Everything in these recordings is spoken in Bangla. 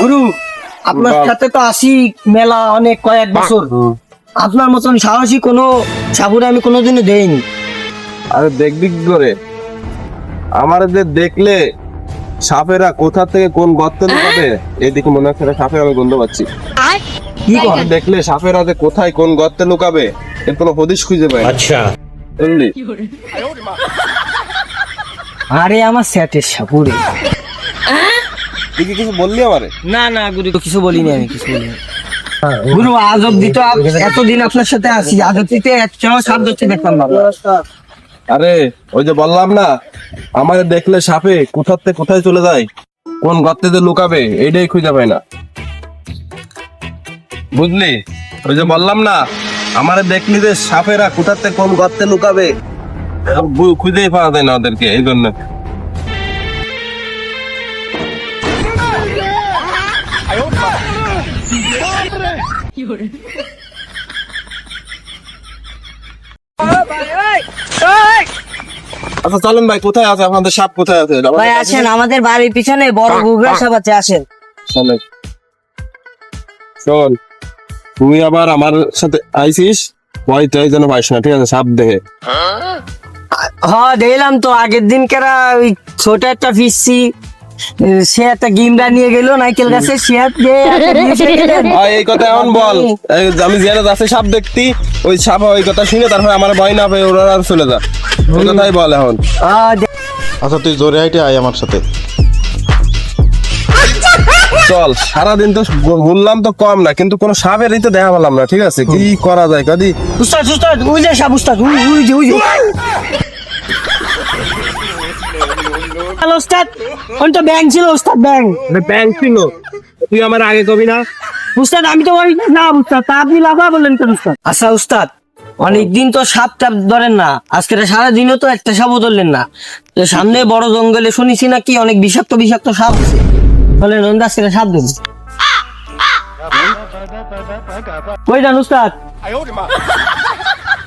গুরু আপনার সাথে তো আসি মেলা অনেক কয়েক বছর। আপনার মতন সাহসী কোনো সাপুরে আমি কোনোদিনও দেইনি। আরে দেখবি কি করে আমার যে দেখলে সাপেরা কোথা থেকে কোন গর্তে লুকাবে এদিকে মনে হচ্ছে সাপের আমি গন্ধ পাচ্ছি। কি কর? দেখলে সাপেরা যে কোথায় কোন গর্তে লুকাবে এর কোনো হদিশ খুঁজে পাই আচ্ছা। বুঝলি আরে আমার স্যাটের সাপুরে। তুই কি কিছু বললি আমারে? না না গুরু। তো কিছু বলিনি আমি কিছু বলিনি। গুরু আজ অব্দি তো এতদিন আপনার সাথে আছি আজ একটাও সাপ ধরতে দেখলাম না আরে ওই যে বললাম না আমাদের দেখলে সাপে কোথার থেকে কোথায় চলে যায়? কোন গর্তে যে লুকাবে এইটাই খুঁজে পায় না। বুঝলি? ওই যে বললাম না আমারে দেখলি যে সাপেরা কোথার থেকে কোন গর্তে লুকাবে খুঁজেই পাওয়া যায় না ওদেরকে এই জন্য আচ্ছা চলেন ভাই কোথায় আছে? আপনাদের সাপ কোথায় আছে? ভাই আসেন আমাদের বাড়ির পিছনে বড় সাপ আছে আসেন। চলেন। শোন তুই আবার আমার সাথে আইসিস? ভয় টয় যেন পাইস না ঠিক আছে? সাপ দেখে হ্যাঁ দেখলাম তো। আগের দিন কেরা ওই ছোট একটা ফিসছি সে একটা গিমরা নিয়ে গেল নাইকেল গাছে এই কথা এমন বল। আমি জেনে যাচ্ছে সাপ দেখতি ওই সাপ ওই কথা শুনে তারপরে আমার ভয় না পেয়ে ওরা আর চলে যা ওই কথাই বল এখন। আচ্ছা তুই জোরে হাইটে আয় আমার সাথে। চল সারাদিন তো বললাম তো কম না কিন্তু কোনো সাপেরই তো দেখা পেলাম না ঠিক আছে? কি করা যায় কাদি? উস্তাদ উস্তাদ ওই যে সাপ উস্তাদ ওই ওই যে ওই যে। হ্যালো তো ব্যাংক ছিল উস্তাদ ব্যাংক ব্যাংক ছিল। তুই আমার আগে কবি না? উস্তাদ আমি তো ওই না উস্তাদ তা আপনি লাফা বললেন কেন উস্তাদ আচ্ছা উস্তাদ অনেকদিন তো সাপ টাপ ধরেন না আজকে সারা দিনও তো একটা সাপও ধরলেন না। তো সামনে বড় জঙ্গলে শুনেছি নাকি অনেক বিষাক্ত বিষাক্ত সাপ আছে। তাহলে নন্দা আজকে সাপ দেন ওই যান উস্তাদ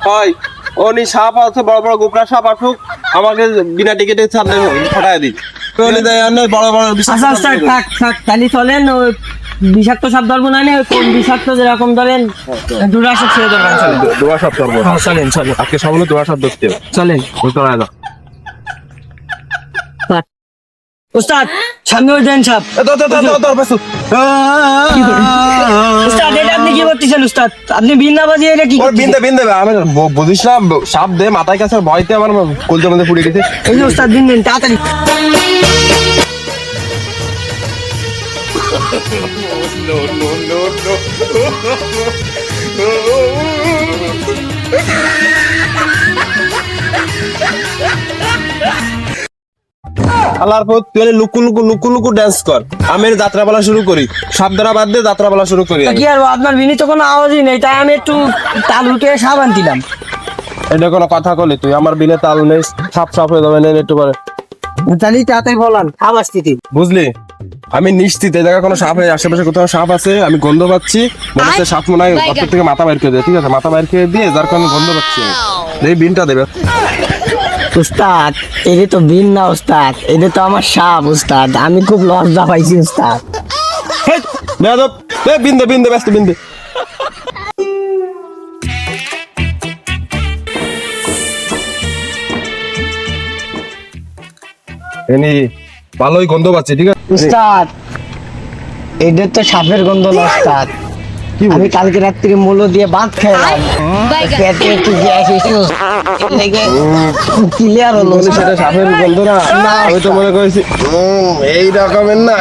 হয় উনি সাপ আছে বড় বড় গোপরা সাপ আসুক। আমাকে বিনা টিকিটে ছাড়লে ফাটায় দিই। বড় বড় আচ্ছা সাপ থাক থাক তাহলে চলেন ওই বিষাক্ত সাপ ধরবো না নে, ওই কোন বিষাক্ত যেরকম ধরেন দুরা সাপ ছেড়ে ধরবেন চলেন দো- দোয়া সাপ ধরবো চলেন চলেন। আজকে সামনে দোয়া সাপ ধরতে হবে চলেন। বুঝতে পারা যা উস্তাদ সামনে ওই দেন সাপ উস্তাদ এটা আপনি কি করতেছেন উস্তাদ? আপনি বিন্না বাজিয়ে এটা কি বিন্দে বিন্দে আমি বুঝিস না সাপ দে মাথায় কাছে ভয়তে আমার কলজা মধ্যে পুড়ে গেছে এই যে উস্তাদ দিন দিন তাড়াতাড়ি। আল্লাহর পর তুই লুকু লুকু লুকু লুকু ডান্স কর। আমি যাত্রা বলা শুরু করি। সাপ ধরা বাদ দিয়ে যাত্রা বলা শুরু করি কি আর আপনার বিনি তো কোনো আওয়াজই নেই তাই আমি একটু তাল উঠে সাপ আনতিলাম এটা কোনো কথা কলি তুই আমার বিলে তাল নেই সাপ সাপ হয়ে যাবে নেন একটু পরে। তাহলে তাড়াতাড়ি বলান সাপ আসতিতি বুঝলি? আমি নিশ্চিত এই জায়গায় কোনো সাপ আছে আশেপাশে কোথাও সাপ আছে আমি গন্ধ পাচ্ছি মনে হচ্ছে সাপ মনে হয় থেকে মাথা বাইর করে দেয় ঠিক আছে? মাথা বাইর করে দিয়ে যার কারণে গন্ধ পাচ্ছি আমি। এই বিনটা দেবে উস্তাদ এটা তো বিন না উস্তাদ এটা তো আমার সাপ উস্তাদ আমি খুব লজ্জা পাইছি উস্তাদ। বিন্দে বিন্দে ব্যস্ত বিন্দে। এনি ভালোই গন্ধ পাচ্ছি ঠিক আছে? উস্তাদ এটা তো সাপের গন্ধ না উস্তাদ। আমি কালকে রাত্রে মূল্য দিয়ে ভাত খেলাম পেটে একটু গ্যাস এসে লেগে ক্লিয়ার হলো। বলি সেটা সাপের গন্ধ না? ওই তো মনে করেছি উম, এই রকমের না।